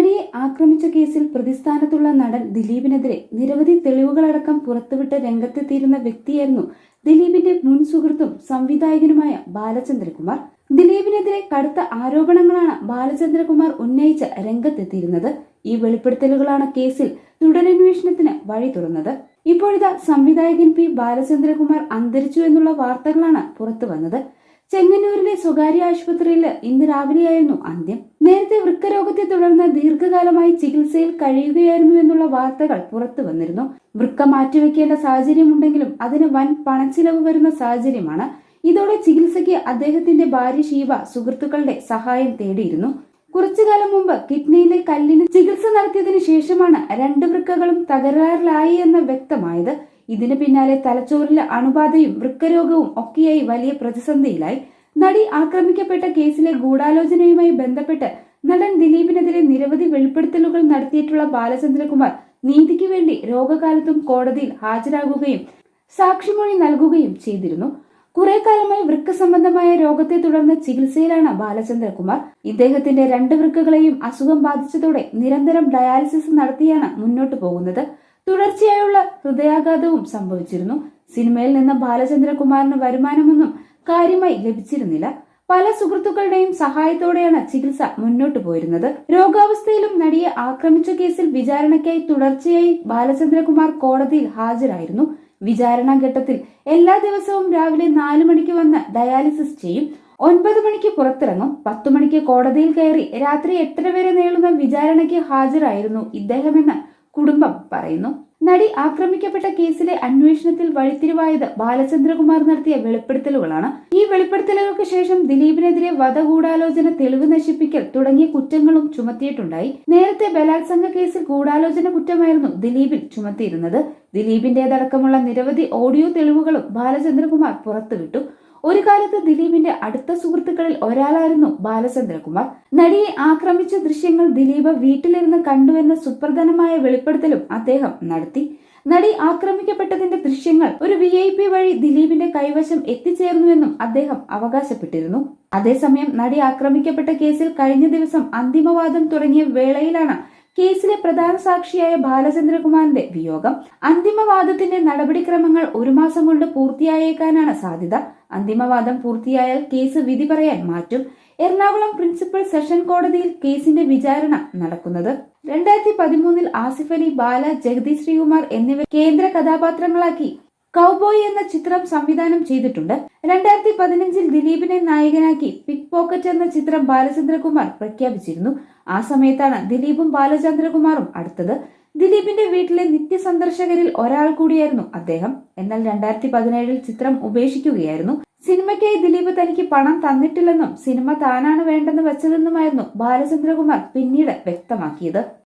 നടിയെ ആക്രമിച്ച കേസിൽ പ്രതിസ്ഥാനത്തുള്ള നടൻ ദിലീപിനെതിരെ നിരവധി തെളിവുകളടക്കം പുറത്തുവിട്ട് രംഗത്തെത്തിയിരുന്ന വ്യക്തിയായിരുന്നു ദിലീപിന്റെ മുൻ സുഹൃത്തും സംവിധായകനുമായ ബാലചന്ദ്രകുമാർ. ദിലീപിനെതിരെ കടുത്ത ആരോപണങ്ങളാണ് ബാലചന്ദ്രകുമാർ ഉന്നയിച്ച് രംഗത്തെത്തിയിരുന്നത്. ഈ വെളിപ്പെടുത്തലുകളാണ് കേസിൽ തുടരന്വേഷണത്തിന് വഴി തുറന്നത്. ഇപ്പോഴിതാ സംവിധായകൻ പി ബാലചന്ദ്രകുമാർ അന്തരിച്ചു എന്നുള്ള വാർത്തകളാണ് പുറത്തു വന്നത് ചെങ്ങന്നൂരിലെ സ്വകാര്യ ആശുപത്രിയിൽ ഇന്ന് രാവിലെയായിരുന്നു അന്ത്യം. നേരത്തെ വൃക്കരോഗത്തെ തുടർന്ന് ദീർഘകാലമായി ചികിത്സയിൽ കഴിയുകയായിരുന്നു എന്നുള്ള വാർത്തകൾ പുറത്തു വന്നിരുന്നു. വൃക്ക മാറ്റിവെക്കേണ്ട സാഹചര്യമുണ്ടെങ്കിലും അതിന് വൻ പണച്ചിലവ് വരുന്ന സാഹചര്യമാണ്. ഇതോടെ ചികിത്സയ്ക്ക് അദ്ദേഹത്തിന്റെ ഭാര്യ ഷീബ സുഹൃത്തുക്കളുടെ സഹായം തേടിയിരുന്നു. കുറച്ചു കാലം മുമ്പ് കിഡ്നിയിലെ കല്ലിന് ചികിത്സ നടത്തിയതിനു ശേഷമാണ് രണ്ട് വൃക്കകളും തകരാറിലായി എന്ന് വ്യക്തമായത്. ഇതിന് പിന്നാലെ തലച്ചോറിലെ അണുബാധയും വൃക്കരോഗവും ഒക്കെയായി വലിയ പ്രതിസന്ധിയിലായി. നടി ആക്രമിക്കപ്പെട്ട കേസിലെ ഗൂഢാലോചനയുമായി ബന്ധപ്പെട്ട് നടൻ ദിലീപിനെതിരെ നിരവധി വെളിപ്പെടുത്തലുകൾ നടത്തിയിട്ടുള്ള ബാലചന്ദ്രകുമാർ നീതിക്ക് വേണ്ടി രോഗകാലത്തും കോടതിയിൽ ഹാജരാകുകയും സാക്ഷിമൊഴി നൽകുകയും ചെയ്തിരുന്നു. കുറെ കാലമായി വൃക്ക സംബന്ധമായ രോഗത്തെ തുടർന്ന് ചികിത്സയിലാണ് ബാലചന്ദ്രകുമാർ. ഇദ്ദേഹത്തിന്റെ രണ്ട് വൃക്കകളെയും അസുഖം ബാധിച്ചതോടെ നിരന്തരം ഡയാലിസിസ് നടത്തിയാണ് മുന്നോട്ടു പോകുന്നത്. തുടർച്ചയായുള്ള ഹൃദയാഘാതവും സംഭവിച്ചിരുന്നു. സിനിമയിൽ നിന്ന് ബാലചന്ദ്രകുമാറിന് വരുമാനമൊന്നും കാര്യമായി ലഭിച്ചിരുന്നില്ല. പല സുഹൃത്തുക്കളുടെയും സഹായത്തോടെയാണ് ചികിത്സ മുന്നോട്ടു പോയിരുന്നത്. രോഗാവസ്ഥയിലും നടിയെ ആക്രമിച്ച കേസിൽ വിചാരണയ്ക്കായി തുടർച്ചയായി ബാലചന്ദ്രകുമാർ കോടതിയിൽ ഹാജരായിരുന്നു. വിചാരണ ഘട്ടത്തിൽ എല്ലാ ദിവസവും രാവിലെ നാലു മണിക്ക് വന്ന് ഡയാലിസിസ് ചെയ്യും. ഒൻപത് മണിക്ക് പുറത്തിറങ്ങും. പത്തു മണിക്ക് കോടതിയിൽ കയറി രാത്രി എട്ടര വരെ നീളുന്ന വിചാരണയ്ക്ക് ഹാജരായിരുന്നു ഇദ്ദേഹമെന്ന് കുടുംബം പറയുന്നു. നടി ആക്രമിക്കപ്പെട്ട കേസിലെ അന്വേഷണത്തിൽ വഴിത്തിരിവായത് ബാലചന്ദ്രകുമാർ നടത്തിയ വെളിപ്പെടുത്തലുകളാണ്. ഈ വെളിപ്പെടുത്തലുകൾക്ക് ശേഷം ദിലീപിനെതിരെ വധഗൂഢാലോചന തെളിവ് നശിപ്പിക്കൽ തുടങ്ങിയ കുറ്റങ്ങളും ചുമത്തിയിട്ടുണ്ടായി. നേരത്തെ ബലാത്സംഗ കേസിൽ ഗൂഢാലോചന കുറ്റമായിരുന്നു ദിലീപിൽ ചുമത്തിയിരുന്നത്. ദിലീപിന്റേതടക്കമുള്ള നിരവധി ഓഡിയോ തെളിവുകളും ബാലചന്ദ്രകുമാർ പുറത്തുവിട്ടു. ഒരു കാലത്ത് ദിലീപിന്റെ അടുത്ത സുഹൃത്തുക്കളിൽ ഒരാളായിരുന്നു ബാലചന്ദ്രകുമാർ. നടിയെ ആക്രമിച്ച ദൃശ്യങ്ങൾ ദിലീപ് വീട്ടിലിരുന്ന് കണ്ടുവെന്ന സുപ്രധാനമായ വെളിപ്പെടുത്തലും അദ്ദേഹം നടത്തി. നടി ആക്രമിക്കപ്പെട്ടതിന്റെ ദൃശ്യങ്ങൾ ഒരു വി ഐ പി വഴി ദിലീപിന്റെ കൈവശം എത്തിച്ചേർന്നുവെന്നും അദ്ദേഹം അവകാശപ്പെട്ടിരുന്നു. അതേസമയം നടി ആക്രമിക്കപ്പെട്ട കേസിൽ കഴിഞ്ഞ ദിവസം അന്തിമവാദം തുടങ്ങിയ വേളയിലാണ് കേസിലെ പ്രധാന സാക്ഷിയായ ബാലചന്ദ്രകുമാറിന്റെ വിയോഗം. അന്തിമവാദത്തിന്റെ നടപടിക്രമങ്ങൾ ഒരു മാസം കൊണ്ട് പൂർത്തിയായേക്കാനാണ് സാധ്യത. അന്തിമവാദം പൂർത്തിയായാൽ കേസ് വിധി പറയാൻ മാറ്റും. എറണാകുളം പ്രിൻസിപ്പൽ സെഷൻ കോടതിയിൽ കേസിന്റെ വിചാരണ നടക്കുന്നത്. രണ്ടായിരത്തി പതിമൂന്നിൽ ആസിഫ് അലി ബാല ജഗദീഷ് ശ്രീകുമാർ എന്നിവർ കേന്ദ്ര കഥാപാത്രങ്ങളാക്കി കൗബോയ് എന്ന ചിത്രം സംവിധാനം ചെയ്തിട്ടുണ്ട്. രണ്ടായിരത്തി പതിനഞ്ചിൽ ദിലീപിനെ നായകനാക്കി പിക് പോക്കറ്റ് എന്ന ചിത്രം ബാലചന്ദ്രകുമാർ പ്രഖ്യാപിച്ചിരുന്നു. ആ സമയത്താണ് ദിലീപും ബാലചന്ദ്രകുമാറും അടുത്തത്. ദിലീപിന്റെ വീട്ടിലെ നിത്യസന്ദർശകരിൽ ഒരാൾ കൂടിയായിരുന്നു അദ്ദേഹം. എന്നാൽ രണ്ടായിരത്തി പതിനേഴിൽ ചിത്രം ഉപേക്ഷിക്കുകയായിരുന്നു. സിനിമയ്ക്കായി ദിലീപ് തനിക്ക് പണം തന്നിട്ടില്ലെന്നും സിനിമ താനാണ് വേണ്ടെന്ന് വെച്ചതെന്നുമായിരുന്നു ബാലചന്ദ്രകുമാർ പിന്നീട് വ്യക്തമാക്കിയത്.